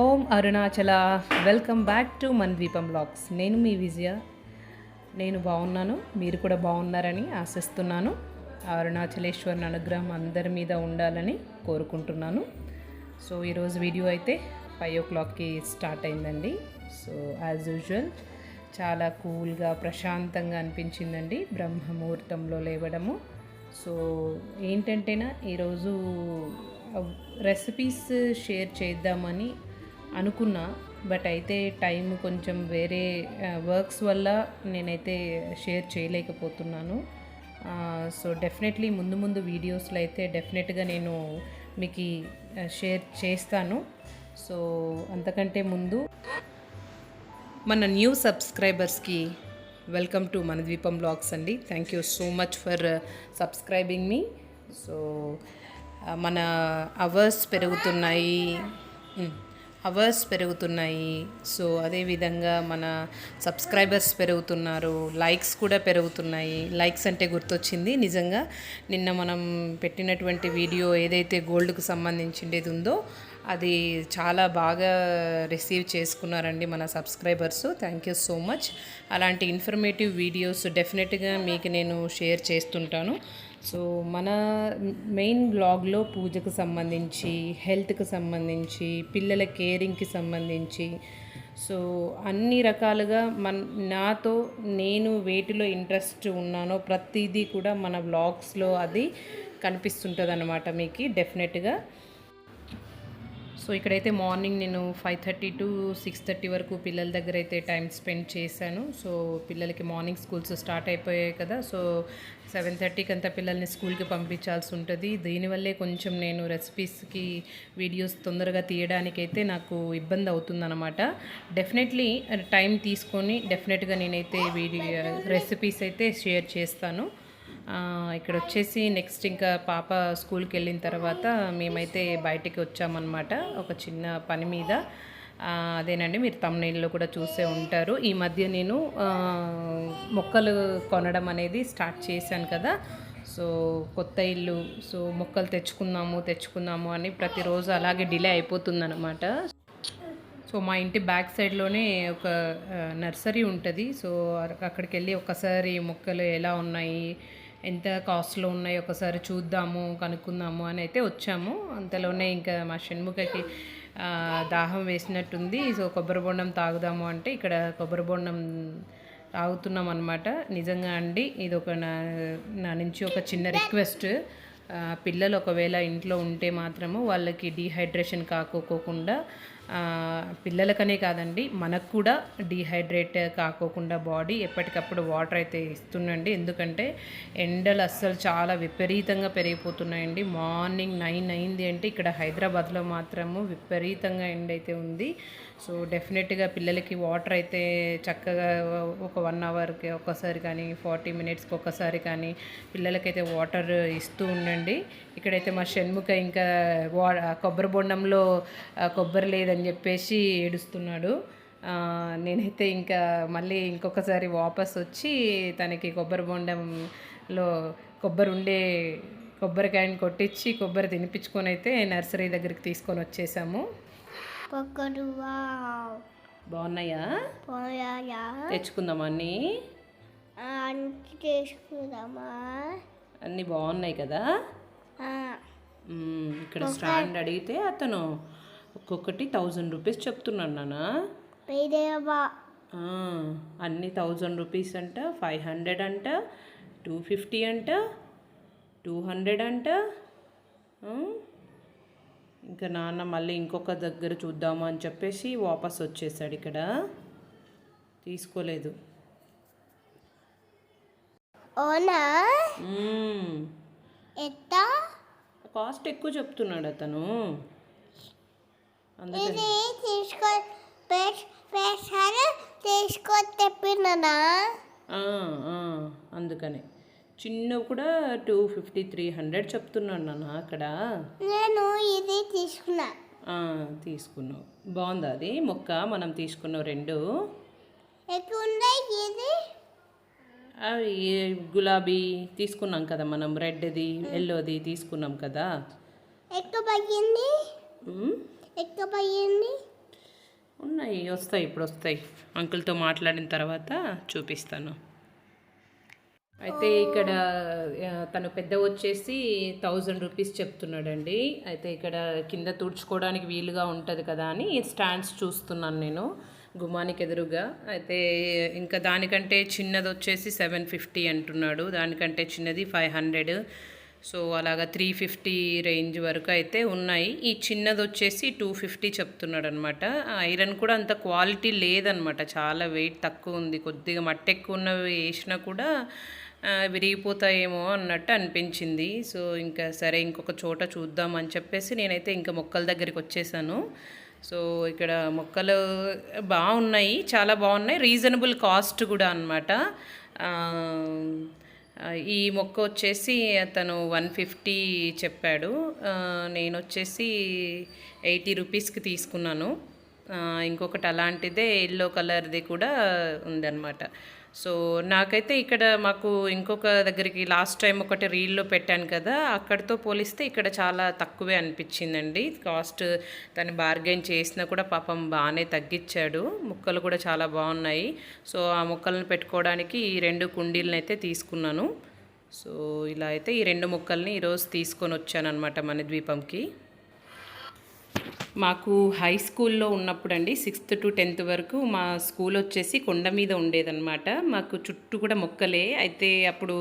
Om Arunachala. Welcome back to మన్ ద్వీపం blogs. నేను మీ విజయ. నేను బాగున్నాను. మీరు కూడా బాగున్నారని ఆశిస్తున్నాను. అరుణాచలేశ్వరుని అనుగ్రహం అందరి మీద ఉండాలని కోరుకుంటున్నాను. సో ఈరోజు వీడియో అయితే ఫైవ్ ఓ క్లాక్కి స్టార్ట్ అయిందండి. సో యాజ్ యూజువల్ చాలా కూల్గా ప్రశాంతంగా అనిపించిందండి బ్రహ్మముహూర్తంలో లేవడము. సో ఏంటంటేనా ఈరోజు రెసిపీస్ షేర్ చేద్దామని అనుకున్నా బట్ అయితే టైం కొంచెం వేరే వర్క్స్ వల్ల నేనైతే షేర్ చేయలేకపోతున్నాను. సో డెఫినెట్లీ ముందు ముందు వీడియోస్లో అయితే డెఫినెట్గా నేను మీకు షేర్ చేస్తాను. సో అంతకంటే ముందు మన న్యూ సబ్స్క్రైబర్స్కి వెల్కమ్ టు మన ద్వీపం బ్లాగ్స్ అండి. Thank you so much for subscribing me so మన అవర్స్ పెరుగుతున్నాయి. అవర్స్ పెరుగుతున్నాయి. సో అదేవిధంగా మన సబ్స్క్రైబర్స్ పెరుగుతున్నారు. లైక్స్ కూడా పెరుగుతున్నాయి. లైక్స్ అంటే గుర్తొచ్చింది. నిజంగా నిన్న మనం పెట్టినటువంటి వీడియో ఏదైతే గోల్డ్కు సంబంధించిండేది ఉందో అది చాలా బాగా రిసీవ్ చేసుకున్నారండి మన subscribers. Thank you so much. అలాంటి ఇన్ఫర్మేటివ్ వీడియోస్ డెఫినెట్గా మీకు నేను షేర్ చేస్తుంటాను. సో మన మెయిన్ బ్లాగ్లో పూజకు సంబంధించి హెల్త్కి సంబంధించి పిల్లల కేరింగ్కి సంబంధించి. సో అన్ని రకాలుగా మన నాతో నేను వేటిలో ఇంట్రెస్ట్ ఉన్నానో ప్రతిదీ కూడా మన బ్లాగ్స్లో అది కనిపిస్తుంటుంది అనమాట మీకు డెఫినెట్గా. సో ఇక్కడైతే మార్నింగ్ నేను five thirty to six thirty వరకు పిల్లల దగ్గర అయితే టైం స్పెండ్ చేశాను. సో పిల్లలకి మార్నింగ్ స్కూల్స్ స్టార్ట్ అయిపోయాయి కదా సో సెవెన్ థర్టీకి అంతా పిల్లల్ని స్కూల్కి పంపించాల్సి ఉంటుంది. దీనివల్లే కొంచెం నేను రెసిపీస్కి వీడియోస్ తొందరగా తీయడానికైతే నాకు ఇబ్బంది అవుతుందన్నమాట. డెఫినెట్లీ టైం తీసుకొని డెఫినెట్గా నేనైతే వీడియో రెసిపీస్ అయితే షేర్ చేస్తాను. ఇక్కడ వచ్చేసి నెక్స్ట్ ఇంకా పాప స్కూల్కి వెళ్ళిన తర్వాత మేమైతే బయటికి వచ్చామన్నమాట ఒక చిన్న పని మీద. అదేనండి మీరు తమ్నైల్లో కూడా చూసే ఉంటారు. ఈ మధ్య నేను మొక్కలు కొనడం అనేది స్టార్ట్ చేశాను కదా. సో కొత్త ఇల్లు సో మొక్కలు తెచ్చుకుందాము తెచ్చుకుందాము అని ప్రతిరోజు అలాగే డిలే అయిపోతుందన్నమాట. సో మా ఇంటి బ్యాక్ సైడ్లోనే ఒక నర్సరీ ఉంటుంది. సో అక్కడికి వెళ్ళి ఒకసారి మొక్కలు ఎలా ఉన్నాయి ఎంత కాస్ట్లో ఉన్నాయి ఒకసారి చూద్దాము కనుక్కుందాము అని అయితే వచ్చాము. అంతలోనే ఇంకా మా షణ్ముఖకి దాహం వేసినట్టుంది. సో కొబ్బరి బొండం తాగుదాము అంటే ఇక్కడ కొబ్బరి బొండం తాగుతున్నాం అనమాట నిజంగా అండి ఇది ఒక నా నా నుంచి ఒక చిన్న రిక్వెస్ట్. పిల్లలు ఒకవేళ ఇంట్లో ఉంటే మాత్రము వాళ్ళకి డీహైడ్రేషన్ కాకోకుండా పిల్లలకనే కాదండి మనకు కూడా డీహైడ్రేట్ కాకోకుండా బాడీ ఎప్పటికప్పుడు వాటర్ అయితే ఇస్తుండండి ఎందుకంటే ఎండలు అస్సలు చాలా విపరీతంగా పెరిగిపోతున్నాయండి. మార్నింగ్ నైన్ అయింది అంటే ఇక్కడ హైదరాబాద్లో మాత్రము విపరీతంగా ఎండ అయితే ఉంది. సో డెఫినెట్గా పిల్లలకి వాటర్ అయితే చక్కగా ఒక వన్ అవర్కి ఒక్కసారి కానీ ఫార్టీ మినిట్స్కి ఒకసారి కానీ పిల్లలకైతే వాటర్ ఇస్తూ ఉండండి. ఇక్కడైతే మా షణ్ముఖ ఇంకా వా కొబ్బరి బొండంలో కొబ్బరి లేదని చెప్పేసి ఏడుస్తున్నాడు. నేనైతే ఇంకా మళ్ళీ ఇంకొకసారి వాపస్ వచ్చి తనకి కొబ్బరి బొండంలో కొబ్బరి ఉండే కొబ్బరికాయని కొట్టించి కొబ్బరి తినిపించుకొని అయితే నర్సరీ దగ్గరికి తీసుకొని వచ్చేసాము. బాగున్నాయా? తెచ్చుకుందామా అన్నీ? అంటి చేసుకుందామా అన్నీ బాగున్నాయి కదా? ఇక్కడ స్టాండ్ అడిగితే అతను ఒక్కొక్కటి థౌజండ్ రూపీస్ చెప్తున్నాడు నాన్న. పెదేవా ఆ, అన్ని థౌజండ్ రూపీస్ అంట ఫైవ్ హండ్రెడ్ అంట టూ ఫిఫ్టీ అంట టూ హండ్రెడ్ అంట ఇంకా నాన్న మళ్ళీ ఇంకొక దగ్గర చూద్దాము అని చెప్పేసి వాపస్ వచ్చేసాడు ఇక్కడ. తీసుకోలేదు. కాస్ట్ ఎక్కువ చెప్తున్నాడు అతను. అందుకని. తీసుకో పేసారు తీసుకో తెప్పిననా? ఆ, ఆ, అందుకని. చిన్నవి కూడా టూ ఫిఫ్టీ త్రీ హండ్రెడ్ చెప్తున్నాడు నాన్న అక్కడ. నేను ఇది తీసుకున్నా. తీసుకున్నావు. బాగుందా అది? మొక్క మనం తీసుకున్నావు రెండు. ఇది? అవి గులాబీ తీసుకున్నాం కదా మనం రెడ్ది ఎల్లోది తీసుకున్నాం కదా. ఎక్కువ పయ్యింది ఉన్నాయి వస్తాయి ఇప్పుడు వస్తాయి. అంకుల్తో మాట్లాడిన తర్వాత చూపిస్తాను. అయితే ఇక్కడ తను పెద్ద వచ్చేసి థౌజండ్ రూపీస్ చెప్తున్నాడండి. అయితే ఇక్కడ కింద తుడుచుకోవడానికి వీలుగా ఉంటుంది కదా అని స్టాండ్స్ చూస్తున్నాను నేను గుమ్మానికి ఎదురుగా. అయితే ఇంకా దానికంటే చిన్నది వచ్చేసి సెవెన్ ఫిఫ్టీ అంటున్నాడు. దానికంటే చిన్నది ఫైవ్ హండ్రెడ్. సో అలాగా త్రీ ఫిఫ్టీ రేంజ్ వరకు అయితే ఉన్నాయి. ఈ చిన్నది వచ్చేసి టూ ఫిఫ్టీ చెప్తున్నాడు అనమాట ఐరన్ కూడా అంత క్వాలిటీ లేదనమాట. చాలా వెయిట్ తక్కువ ఉంది. కొద్దిగా మట్టి ఎక్కువ ఉన్నవి వేసినా కూడా విరిగిపోతాయేమో అన్నట్టు అనిపించింది. సో ఇంకా సరే ఇంకొక చోట చూద్దాం అని చెప్పేసి నేనైతే ఇంకా మొక్కల దగ్గరికి వచ్చేసాను. సో ఇక్కడ మొక్కలు బాగున్నాయి. చాలా బాగున్నాయి. రీజనబుల్ కాస్ట్ కూడా అనమాట ఈ మొక్క వచ్చేసి అతను వన్ ఫిఫ్టీ చెప్పాడు. నేను వచ్చేసి ఎయిటీ రూపీస్కి తీసుకున్నాను. ఇంకొకటి అలాంటిదే ఎల్లో కలర్ది కూడా ఉందన్నమాట. సో నాకైతే ఇక్కడ మాకు ఇంకొక దగ్గరికి లాస్ట్ టైం ఒకటి రీల్లో పెట్టాను కదా అక్కడితో పోలిస్తే ఇక్కడ చాలా తక్కువే అనిపించిందండి. కాస్ట్ తను బార్గెన్ చేసినా కూడా పాపం బాగానే తగ్గించాడు. ముక్కలు కూడా చాలా బాగున్నాయి. సో ఆ ముక్కలను పెట్టుకోవడానికి ఈ రెండు కుండీలను అయితే తీసుకున్నాను. సో ఇలా అయితే ఈ రెండు ముక్కల్ని ఈరోజు తీసుకొని వచ్చాను అనమాట మన ద్వీపంకి. మాకు హై స్కూల్లో ఉన్నప్పుడు అండి సిక్స్త్ టు టెన్త్ వరకు మా స్కూల్ వచ్చేసి కొండ మీద ఉండేదన్నమాట. మాకు చుట్టూ కూడా మొక్కలే. అయితే అప్పుడు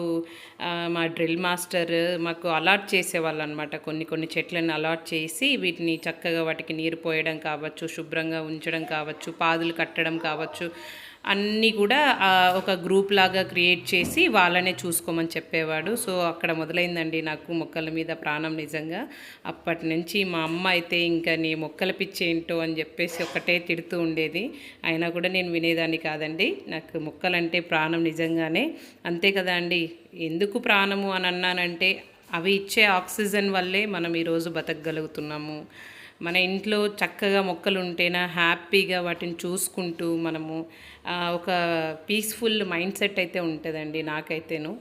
మా డ్రిల్ మాస్టర్ మాకు అలాట్ చేసేవాళ్ళు అనమాట కొన్ని కొన్ని చెట్లను అలాట్ చేసి వీటిని చక్కగా వాటికి నీరు పోయడం కావచ్చు శుభ్రంగా ఉంచడం కావచ్చు పాదులు కట్టడం కావచ్చు అన్నీ కూడా ఒక గ్రూప్ లాగా క్రియేట్ చేసి వాళ్ళనే చూసుకోమని చెప్పేవాడు. సో అక్కడ మొదలైందండి నాకు మొక్కల మీద ప్రాణం నిజంగా. అప్పటి నుంచి మా అమ్మ అయితే ఇంకా నీ మొక్కల పిచ్చి ఏంటో అని చెప్పేసి ఒకటే తిడుతూ ఉండేది. అయినా కూడా నేను వినేదాన్ని కాదండి. నాకు మొక్కలంటే ప్రాణం నిజంగానే. అంతే కదా అండి. ఎందుకు ప్రాణము అని అన్నానంటే అవి ఇచ్చే ఆక్సిజన్ వల్లే మనం ఈరోజు బతకగలుగుతున్నాము. మన ఇంట్లో చక్కగా మొక్కలు ఉంటేనా హ్యాపీగా వాటిని చూసుకుంటూ మనము ఒక పీస్ఫుల్ మైండ్ సెట్ అయితే ఉంటుందండి నాకైతేను.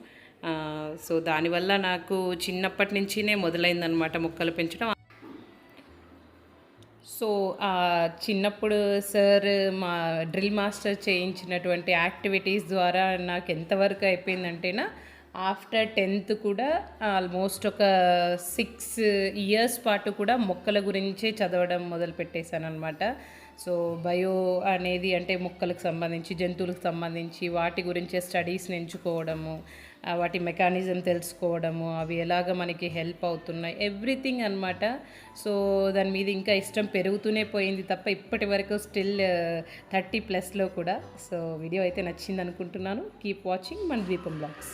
సో దానివల్ల నాకు చిన్నప్పటి నుంచినే మొదలైందనమాట మొక్కలు పెంచడం. సో చిన్నప్పుడు సార్ మా డ్రిల్ మాస్టర్ చేయించినటువంటి యాక్టివిటీస్ ద్వారా నాకు ఎంతవరకు అయిపోయిందంటేనా ఆఫ్టర్ టెన్త్ కూడా ఆల్మోస్ట్ ఒక సిక్స్ ఇయర్స్ పాటు కూడా మొక్కల గురించే చదవడం మొదలు పెట్టేశాను అనమాట సో బయో అనేది అంటే మొక్కలకు సంబంధించి జంతువులకు సంబంధించి వాటి గురించే స్టడీస్ని ఎంచుకోవడము వాటి మెకానిజం తెలుసుకోవడము అవి ఎలాగ మనకి హెల్ప్ అవుతున్నాయి ఎవ్రీథింగ్ అనమాట సో దాని మీద ఇంకా ఇష్టం పెరుగుతూనే పోయింది తప్ప ఇప్పటి వరకు స్టిల్ థర్టీ ప్లస్లో కూడా. సో వీడియో అయితే నచ్చింది అనుకుంటున్నాను కీప్ వాచింగ్ మన ద్వీపం బ్లాగ్స్.